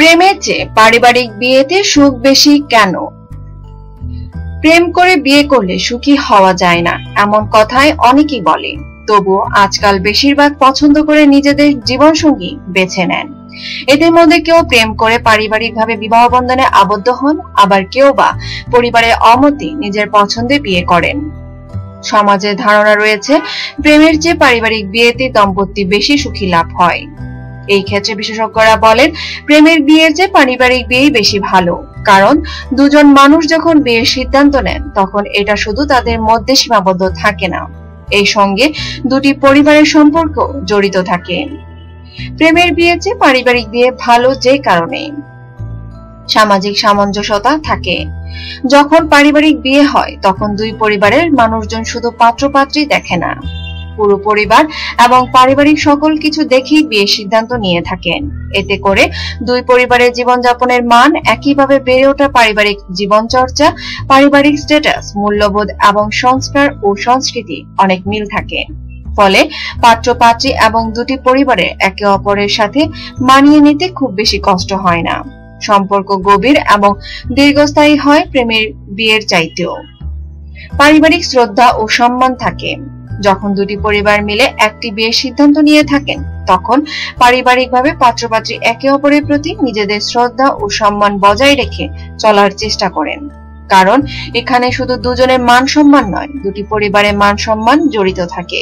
প্রেমের চেয়ে পারিবারিক বিয়েতে সুখ বেশি কেন? প্রেম করে বিয়ে করলে সুখী হওয়া যায় না, এমন কথাই অনেকেই বলে। তবুও আজকাল বেশিরভাগ পছন্দ করে নিজেদের জীবনসঙ্গী বেছে নেন। এদের মধ্যে কেউ প্রেম করে পারিবারিকভাবে বিবাহ বন্ধনে আবদ্ধ হন, আবার কেউ বা পরিবারের অমতি নিজের পছন্দে বিয়ে করেন। সমাজের ধারণা রয়েছে, প্রেমের চেয়ে পারিবারিক বিয়েতে দম্পতি বেশি সুখী লাভ হয়। এই ক্ষেত্রে বিশেষজ্ঞরা বলেন, প্রেমের বিয়ের চেয়ে পারিবারিক বিয়েই বেশি ভালো। কারণ, দুজন মানুষ যখন বিয়ের সিদ্ধান্ত নেন, তখন এটা শুধু তাদের মধ্যে সীমাবদ্ধ থাকে না। এই সঙ্গে দুটি পরিবারের সম্পর্ক জড়িত থাকে। প্রেমের বিয়ের চেয়ে পারিবারিক বিয়ে ভালো যে কারণে। সামাজিক সামঞ্জস্যতা থাকে। যখন পারিবারিক বিয়ে হয়, তখন দুই পরিবারের মানুষজন শুধু পাত্রপাত্রী দেখে না। পুরো পরিবার এবং পারিবারিক সকল কিছু দেখেই বিয়ের সিদ্ধান্ত নিয়ে থাকেন। এতে করে দুই পরিবারের জীবনযাপনের মান একইভাবে বেড়ে ওঠা পারিবারিক জীবনচর্চা, পারিবারিক স্ট্যাটাস মূল্যবোধ এবং সংস্কার ও সংস্কৃতি অনেক মিল থাকে। ফলে পাত্র পাত্রী এবং দুটি পরিবারের একে অপরের সাথে মানিয়ে নিতে খুব বেশি কষ্ট হয় না। সম্পর্ক গভীর এবং দীর্ঘস্থায়ী হয় প্রেমের বিয়ের চাইতেও। পারিবারিক শ্রদ্ধা ও সম্মান থাকে। যখন দুটি পরিবার মিলে একটি বিয়ের সিদ্ধান্ত নিয়ে থাকেন, তখন পারিবারিকভাবে পাত্রপাত্রী একে অপরের প্রতি নিজেদের শ্রদ্ধা ও সম্মান বজায় রেখে চলার চেষ্টা করেন। কারণ এখানে শুধু দুজনের মান সম্মান নয়, দুটি পরিবারের মান সম্মান জড়িত থাকে।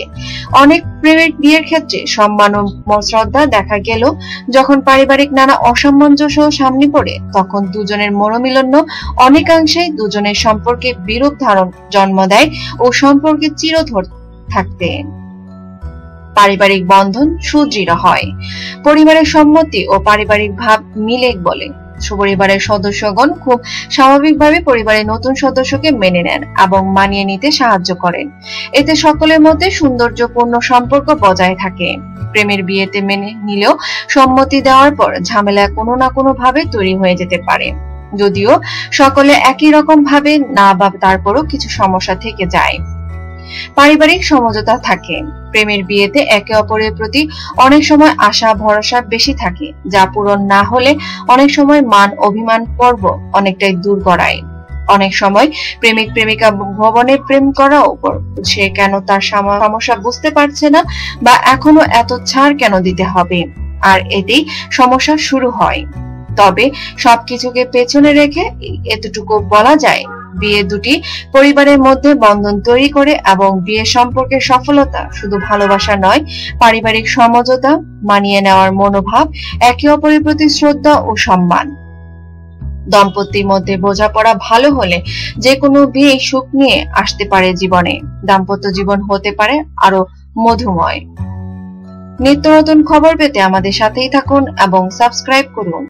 অনেক প্রেমের বিয়ের ক্ষেত্রে সম্মান ও শ্রদ্ধা দেখা গেল যখন পারিবারিক নানা অসামঞ্জস্য সামনে পড়ে, তখন দুজনের মনোমিলন্য অনেকাংশেই দুজনের সম্পর্কে বিরূপ ধারণ জন্ম দেয় ও সম্পর্কে চিরধর থাকতে পারিবারিক বন্ধন সুদৃঢ় হয়। পরিবারের সম্মতি ও পারিবারিক ভাব মিলে বলে। পরিবারের সদস্যগণ খুব স্বাভাবিকভাবে পরিবারের নতুন সদস্যকে মেনে নেন এবং মানিয়ে নিতে সাহায্য করেন এতে সকলের মধ্যে সৌন্দর্যপূর্ণ সম্পর্ক বজায় থাকে। প্রেমের বিয়েতে মেনে নিলেও সম্মতি দেওয়ার পর ঝামেলা কোনো না কোনো ভাবে তৈরি হয়ে যেতে পারে। যদিও সকলে একই রকম ভাবে না বা তারপরও কিছু সমস্যা থেকে যায়। পারিবারিক সমঝোতা থাকে। প্রেমের বিয়েতে একে অপরের প্রতি অনেক সময় আশা, ভরসা বেশি থাকে, যা পূরণ না হলে অনেক সময় মান অভিমান পর্ব অনেকটাই দূর করায় অনেক সময় প্রেমিক প্রেমিকা ভবনে প্রেম করা উপর, সে কেন তার সমস্যা বুঝতে পারছে না বা এখনও এত ছাড় কেন দিতে হবে? আর এতেই সমস্যা শুরু হয়। তবে সবকিছুকে পেছনে রেখে এতটুকু বলা যায় বিয়ে দুটি পরিবারের মধ্যে বন্ধন তৈরি করে এবং বিয়ে সম্পর্কের সফলতা শুধু ভালোবাসা নয়, পারিবারিক সমঝোতা মানিয়ে নেওয়ার মনোভাব, একে অপরের প্রতি শ্রদ্ধা ও সম্মান। দম্পতির মধ্যে বোঝাপড়া ভালো হলে যে কোনো বিয়ে সুখ নিয়ে আসতে পারে জীবনে। দাম্পত্য জীবন হতে পারে আরও মধুময়। নিত্য নতুন খবর পেতে আমাদের সাথেই থাকুন এবং সাবস্ক্রাইব করুন।